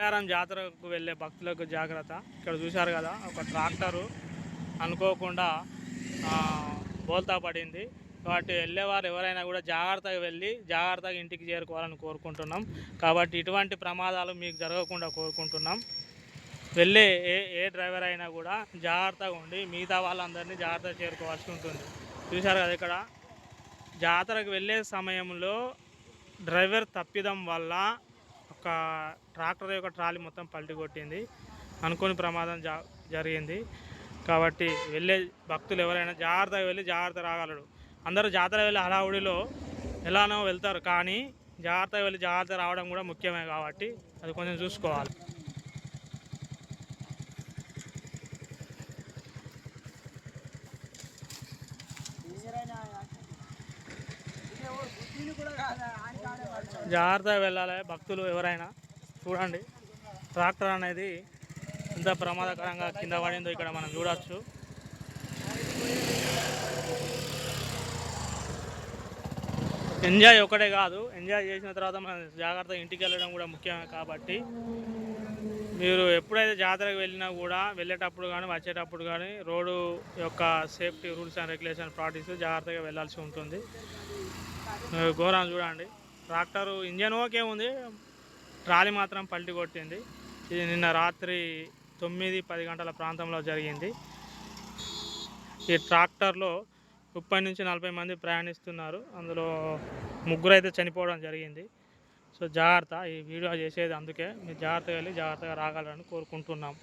మేడారం జాతరకు వెళ్ళే భక్తులకు జాగ్రత్త. ఇక్కడ చూశారు కదా ఒక ట్రాక్టరు అనుకోకుండా బోల్తా పడింది. కాబట్టి వెళ్ళేవారు ఎవరైనా కూడా జాగ్రత్తగా వెళ్ళి జాగ్రత్తగా ఇంటికి చేరుకోవాలని కోరుకుంటున్నాం. కాబట్టి ఇటువంటి ప్రమాదాలు మీకు జరగకుండా కోరుకుంటున్నాం. వెళ్ళే ఏ ఏ డ్రైవర్ అయినా కూడా జాగ్రత్తగా ఉండి మిగతా వాళ్ళందరినీ జాగ్రత్తగా చేరుకోవాల్సి ఉంటుంది. చూశారు కదా ఇక్కడ జాతరకు వెళ్ళే సమయంలో డ్రైవర్ తప్పిదం వల్ల ఒక ట్రాక్టర్ యొక్క ట్రాలీ మొత్తం పల్టి కొట్టింది. అనుకోని ప్రమాదం జా జరిగింది. కాబట్టి వెళ్ళే భక్తులు ఎవరైనా జాగ్రత్తగా వెళ్ళి జాగ్రత్త రాగలడు అందరూ జాతర వెళ్ళి హడావుడిలో ఎలానో వెళ్తారు కానీ జాగ్రత్తగా వెళ్ళి జాగ్రత్త రావడం కూడా ముఖ్యమే కాబట్టి అది కొంచెం చూసుకోవాలి. జాగ్రత్తగా వెళ్ళాలి భక్తులు ఎవరైనా. చూడండి ట్రాక్టర్ అనేది ఎంత ప్రమాదకరంగా కింద పడిందో ఇక్కడ మనం చూడవచ్చు ఎంజాయ్ ఒకటే కాదు ఎంజాయ్ చేసిన తర్వాత మనం జాగ్రత్తగా ఇంటికి వెళ్ళడం కూడా ముఖ్యమే కాబట్టి. మీరు ఎప్పుడైతే జాతరకు వెళ్ళినా కూడా వెళ్ళేటప్పుడు కానీ వచ్చేటప్పుడు కానీ రోడ్డు యొక్క సేఫ్టీ రూల్స్ అండ్ రెగ్యులేషన్ పాటిస్తూ జాగ్రత్తగా వెళ్ళాల్సి ఉంటుంది. మీరు ఘోరం చూడండి. ట్రాక్టర్ ఇంజన్ ఓకే ఉంది. ట్రాలీ మాత్రం పల్టి కొట్టింది. ఇది నిన్న రాత్రి తొమ్మిది పది గంటల ప్రాంతంలో జరిగింది. ఈ ట్రాక్టర్లో ముప్పై నుంచి నలభై మంది ప్రయాణిస్తున్నారు. అందులో ముగ్గురు అయితే చనిపోవడం జరిగింది. సో జాగ్రత్త ఈ వీడియో చేసేది అందుకే. మీరు జాగ్రత్తగా వెళ్ళి జాగ్రత్తగా రాగలరని కోరుకుంటున్నాం.